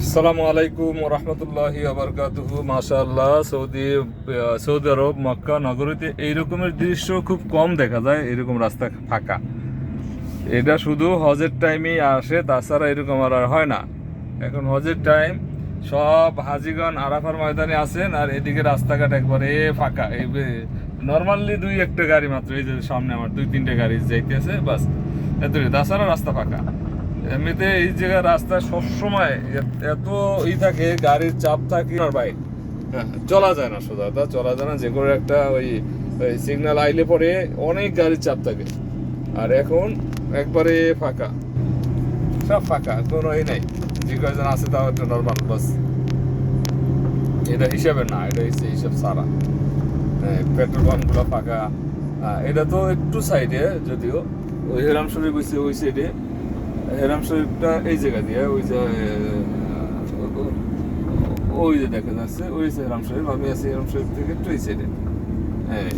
আসসালামু আলাইকুম রহমতুল্লাহি আবরকাতুহু মাশাআল্লাহ, সৌদি সৌদি আরব, মক্কা, নগরীতে এই রকমের দৃশ্য খুব কম দেখা যায় এরকম রাস্তা ফাঁকা। এটা শুধু হজের টাইমেই আসে, তাছাড়া এরকম আর হয় না। এখন হজের টাইম সব হাজিগণ আরাফার ময়দানে আছেন, আর এদিকে রাস্তাঘাট একবারে ফাঁকা। এই নর্মালি দুই একটা গাড়ি মাত্র, এই যে সামনে আমার দুই তিনটে গাড়ি যাইতেছে, বাস। এতটাই তাছাড়া রাস্তা ফাঁকা। এমনিতে এই জায়গার রাস্তা সবসময় এত- ই থাকে গাড়ির চাপ থাকে আর বাইক হ্যাঁ, চলা যায় না সোজা তা চলা যায় না যে কোনো একটা ওই সিগন্যাল আইলে পরে অনেক গাড়ির চাপ থাকে। আর এখন একবারে ফাঁকা। সব ফাঁকা কোনো ই নাই। যে কয়জন আছে তাও একটা নর্মাল বাস। এটা হিসাবে না এটা হচ্ছে হিসাব সারা। পেট্রোল পাম্পগুলো ফাঁকা। এটা তো একটু সাইডে যদিও। ওই হেরাম শরীফ ওই সাইডে হেরাম শরীফটা এই জায়গা দিয়ে, ওই যে ওই যে দেখা যাচ্ছে, ওই যে হেরাম শরীফ, আমি আছি হেরাম শরীফ থেকে একটু এই সাইডে হ্যাঁ